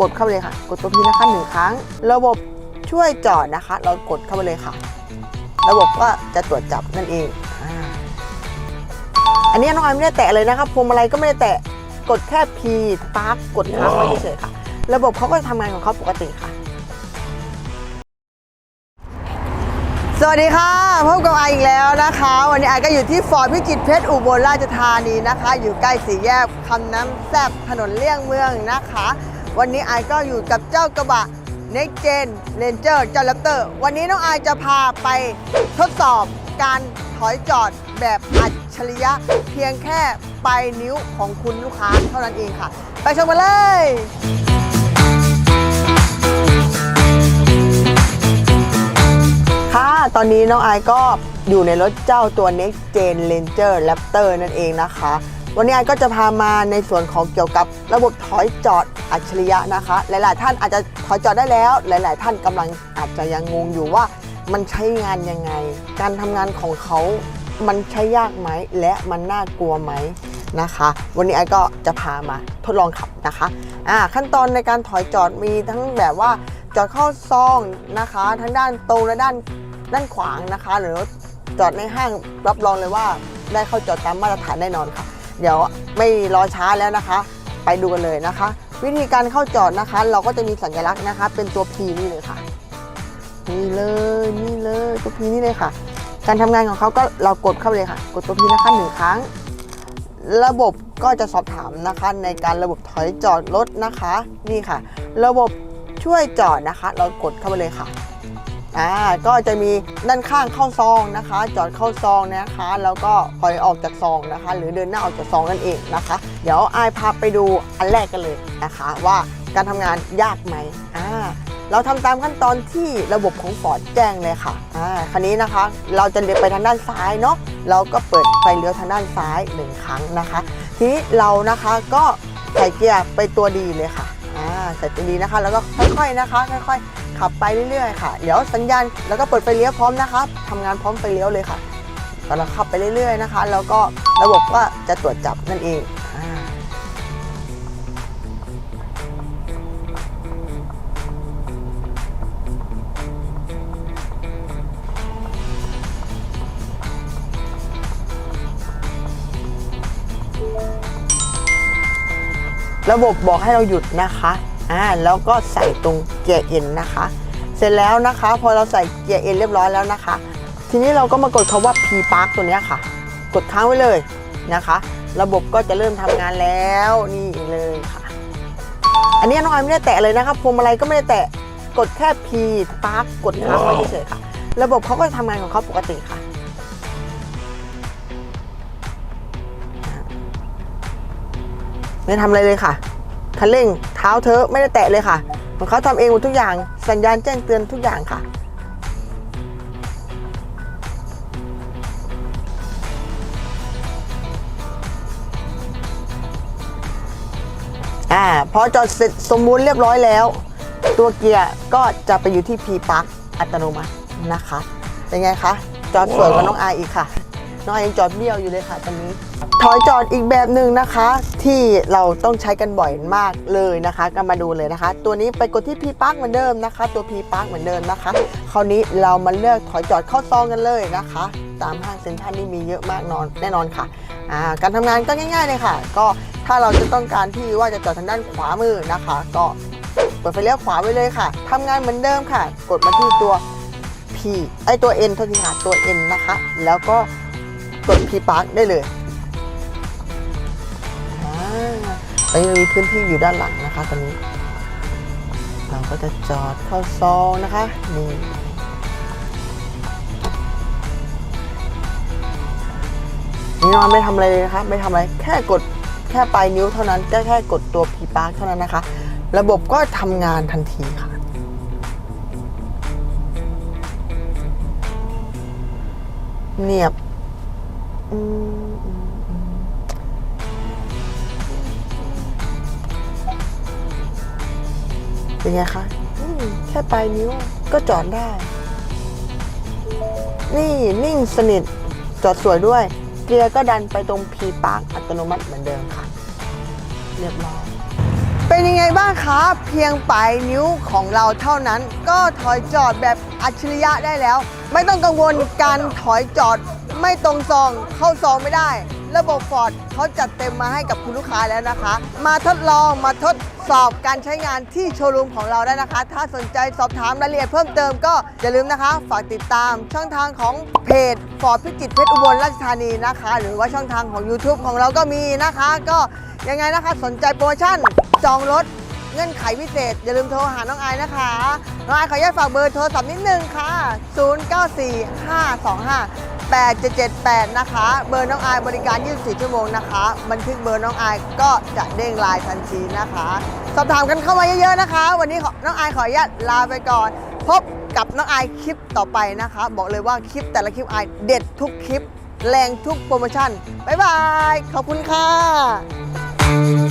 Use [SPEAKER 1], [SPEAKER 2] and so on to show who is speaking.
[SPEAKER 1] กดเข้าไปเลยค่ะ กดตัวพีนะคะหนึ่งครั้ง ระบบช่วยจอดนะคะ เรากดเข้าไปเลยค่ะ ระบบก็จะตรวจจับนั่นเอง อันนี้น้องออยไม่ได้แตะเลยนะครับพวงมาลัยก็ไม่ได้แตะกดแค่ P สตาร์ทกดค้างไว้เฉยๆค่ะ ระบบเขาก็จะทำงานของเขาปกติค่ะ สวัสดีค่ะพบกับไออีกแล้วนะคะ วันนี้ไอก็อยู่ที่ฟอร์ดพิจิตรเพชรอุบลราชธานีนะคะ อยู่ใกล้สี่แยกคำน้ำแซบถนนเลี่ยงเมืองนะคะ วันนี้ไอก็อยู่กับเจ้ากระบะ Next Gen Ranger เจ้าแรปเตอร์ วันนี้น้องไอจะพาไปทดสอบการถอยจอดแบบอัจฉริยะ เพียงแค่ปลายนิ้วของคุณลูกค้าเท่านั้นเองค่ะ ไปชมกันเลยค่ะตอนนี้น้องไอายก็อยู่ในรถเจ้าตัว Next Gen Ranger Raptor นั่นเองนะคะ วันนี้ไอก็จะพามาในส่วนของเกี่ยวกับระบบถอยจอดอัจฉริยะนะคะ หลาย ๆ ท่านอาจจะถอยจอดได้แล้ว หลาย ๆ ท่านกำลังอาจจะยังงงอยู่ว่ามันใช้งานยังไง การทำงานของเขามันใช้ยากไหมและมันน่ากลัวไหมนะคะ วันนี้ไอก็จะพามาทดลองขับนะคะอ่าขั้นตอนในการถอยจอดมีทั้งแบบว่าจอดเข้าซองนะคะ ทั้งด้านตรงและด้านด้านขวางนะคะ หรือจอดในห้างรับรองเลยว่าได้เข้าจอดตามมาตรฐานแน่นอนค่ะ เดี๋ยวไม่รอช้าแล้วนะคะ ไปดูกันเลยนะคะ วิธีการเข้าจอดนะคะ เราก็จะมีสัญลักษณ์นะคะ เป็นตัว P นี่เลยค่ะนี่เลยนี่เลยตัว P นี่เลยค่ะ การทำงานของเขาก็เรากดเข้าไปเลยค่ะ กดตัว P นะคะหนึ่งครั้ง ระบบก็จะสอบถามนะคะในการระบบถอยจอดรถนะคะ นี่ค่ะ ระบบช่วยจอดนะคะ เรากดเข้าไปเลยค่ะ อ่าก็จะมีด้านข้างเข้าซองนะคะ จอดเข้าซองนะคะ แล้วก็ถอยออกจากซองนะคะ หรือเดินหน้าออกจากซองนั่นเองนะคะ เดี๋ยวอายพาไปดูอันแรกกันเลยนะคะ ว่าการทำงานยากไหมอ่าเราทำตามขั้นตอนที่ระบบของฟอร์ดแจ้งเลยค่ะอ่าคันนี้นะคะ เราจะเลี้ยวไปทางด้านซ้ายเนาะเราก็เปิดไฟเลี้ยวทางด้านซ้ายหนึ่งครั้งนะคะ ทีนี้เรานะคะก็ใส่เกียร์ไปตัวดีเลยค่ะอ่าใส่ตัวดีนะคะ แล้วก็ค่อยๆนะคะ ค่อยๆ ขับไปเรื่อยๆค่ะ เดี๋ยวสัญญาณแล้วก็เปิดไฟเลี้ยวพร้อมนะคะทำงานพร้อมไฟเลี้ยวเลยค่ะตอนเราขับไปเรื่อยๆนะคะ แล้วก็ระบบก็จะตรวจจับนั่นเองระบบบอกให้เราหยุดนะคะ อ่าแล้วก็ใส่ตรงเกียร์เอ็นนะคะ เสร็จแล้วนะคะ พอเราใส่เกียร์เอ็นเรียบร้อยแล้วนะคะ ทีนี้เราก็มากดคาว่า P Park ตัวนี้ค่ะ กดค้างไว้เลยนะคะ ระบบก็จะเริ่มทำงานแล้วนี่เลยค่ะ อันนี้น้องออยไม่ได้แตะเลยนะครับพวงมาลัยก็ไม่ได้แตะกดแค่ P Park กดค้างไว้เฉยๆค่ะ ระบบเขาก็จะทำงานของเขาปกติค่ะไม่ทำอะไรเลยค่ะ คันเร่งเท้าเธอไม่ได้แตะเลยค่ะของเขาทำเองหมดทุกอย่าง สัญญาณแจ้งเตือนทุกอย่างค่ะ อ่า พอจอดเสร็จสมบูรณ์เรียบร้อยแล้ว ตัวเกียร์ก็จะไปอยู่ที่ P Park อัตโนมัตินะคะ เป็นไงคะ จอดสวยกว่าน้องอายอีกค่ะ น้องอายยังจอดเบี้ยวอยู่เลยค่ะตอนนี้ ถอยจอดอีกแบบหนึ่งนะคะ ที่เราต้องใช้กันบ่อยมากเลยนะคะ ก็มาดูเลยนะคะ ตัวนี้ไปกดที่ P Park เหมือนเดิมนะคะ ตัว P Park เหมือนเดิมนะคะ คราวนี้เรามาเลือกถอยจอดเข้าซองกันเลยนะคะ ตามห้างเซ็นทรัลนี่มีเยอะมากนอนแน่นอนค่ะการทำงานก็ง่าย ๆเลยค่ะ ก็ถ้าเราจะต้องการที่ว่าจะจอดทางด้านขวามือนะคะ ก็เปิดไฟเลี้ยวขวาไว้เลยค่ะทำงานเหมือนเดิมค่ะ กดมาที่ตัว P ไอตัว N โทษทีค่ะตัว N นะคะ แล้วก็ กด P Park ได้เลยอ่าตอนนี้เรามีพื้นที่อยู่ด้านหลังนะคะตอนนี้ เราก็จะจอดเข้าซองนะคะนี่นี่นอนไม่ทำอะไรเลยนะคะไม่ทำอะไรแค่กดแค่ปลายนิ้วเท่านั้นแค่แค่กดตัว P Park เท่านั้นนะคะ ระบบก็ทำงานทันทีค่ะเนียบ อืมอืมอืมเป็นไงคะอืมแค่ปลายนิ้วก็จอดได้ นี่นิ่งสนิทจอดสวยด้วย เกียร์ก็ดันไปตรง P Park อัตโนมัติเหมือนเดิมค่ะ เรียบร้อย เป็นยังไงบ้างคะเพียงปลายนิ้วของเราเท่านั้น ก็ถอยจอดแบบอัจฉริยะได้แล้ว ไม่ต้องกังวลการถอยจอด ไม่ตรงซองเข้าซองไม่ได้ ระบบฟอร์ดเขาจัดเต็มมาให้กับคุณลูกค้าแล้วนะคะ มาทดลองมาทดสอบการใช้งานที่โชว์รูมของเราได้นะคะ ถ้าสนใจสอบถามรายละเอียดเพิ่มเติมก็อย่าลืมนะคะ ฝากติดตามช่องทางของเพจฟอร์ดพิจิตรเพชรอุบลราชธานีนะคะ หรือว่าช่องทางของ YouTube ของเราก็มีนะคะ ก็ยังไงนะคะสนใจโปรโมชั่นจองรถเงื่อนไขพิเศษ อย่าลืมโทรหาน้องไอนะคะ น้องไอขออนุญาตฝากเบอร์โทรศัพท์นิดนึงค่ะ 8778 นะคะ เบอร์น้องอายบริการ 24 ชั่วโมงนะคะ บันทึกเบอร์น้องอายก็จะเด้งไลน์ทันทีนะคะ สอบถามกันเข้ามาเยอะๆนะคะ วันนี้ขอน้องอายขออนุญาตลาไปก่อน พบกับน้องอายคลิปต่อไปนะคะ บอกเลยว่าคลิปแต่ละคลิปอายเด็ดทุกคลิป แรงทุกโปรโมชั่น บ๊ายบาย ขอบคุณค่ะ